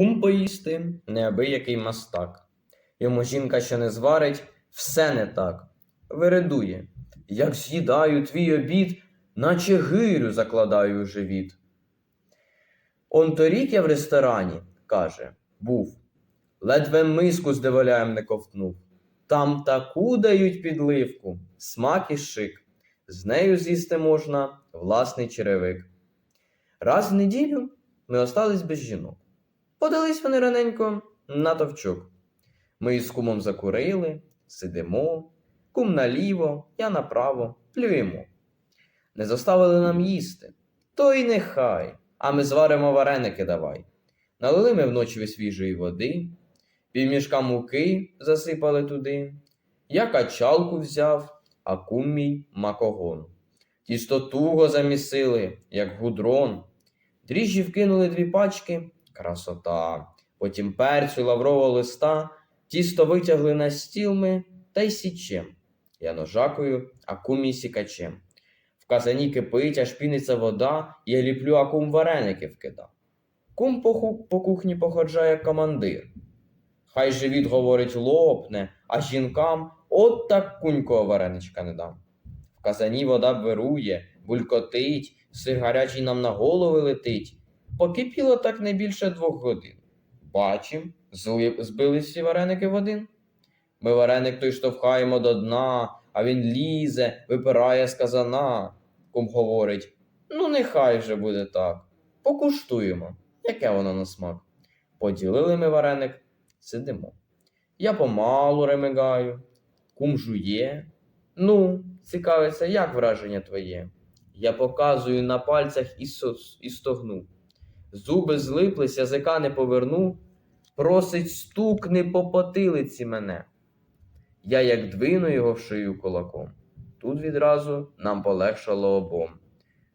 Кум поїсти неабиякий мастак. Йому жінка, що не зварить, все не так. Виридує, як з'їдаю твій обід, наче гирю закладаю у живіт. Он торік я в ресторані, каже, був. Ледве миску з деволяєм не ковтнув. Там таку дають підливку, смак і шик. З нею з'їсти можна власний черевик. Раз в неділю ми остались без жінок. Подались вони раненько на товчок. Ми із кумом закурили, сидимо, кум наліво, я направо, плюємо. Не заставили нам їсти. То й нехай, а ми зваримо вареники давай. Налили ми вночі свіжої води, півмішка муки засипали туди. Я качалку взяв, а кум мій макогон. Тісто туго замісили, як гудрон. Дріжджі вкинули дві пачки, красота. Потім перцю лаврового листа, тісто витягли на стіл ми та й січем. Я ножакою, а кум мій сікачем. В казані кипить, аж піниться вода, я ліплю, а кум вареники вкида. Кум по, по кухні походжає командир. Хай живіт говорить лопне, а жінкам от так кунького вареничка не дам. В казані вода вирує, булькотить, сир гарячий нам на голови летить. Покипіло так не більше двох годин. Бачим, зли- збили всі вареники в один. Ми вареник той штовхаємо до дна, а він лізе, випирає з казана. Кум говорить: ну, нехай вже буде так. Покуштуємо, яке воно на смак. Поділили ми вареник, сидимо. Я помалу ремигаю, кум жує. Ну, цікавиться, як враження твоє? Я показую на пальцях і, сос- і стогну. Зуби злиплись, язика не поверну, просить стукни по потилиці мене. Я як двину його в шию кулаком. Тут відразу нам полегшало обом.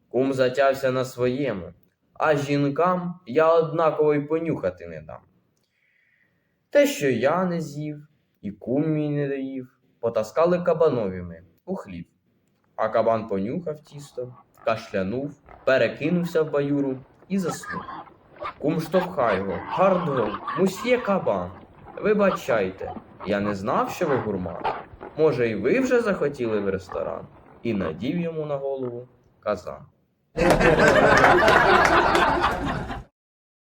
Кум затявся на своєму, а жінкам я однаково й понюхати не дам. Те, що я не з'їв, і кум мій не доїв, потаскали кабанові ми у хлів. А кабан понюхав тісто, кашлянув, перекинувся в баюру і заснув. Кум штовхає його, мусьє кабан. Вибачайте, я не знав, що ви гурман. Може, і ви вже захотіли в ресторан? І надів йому на голову казан.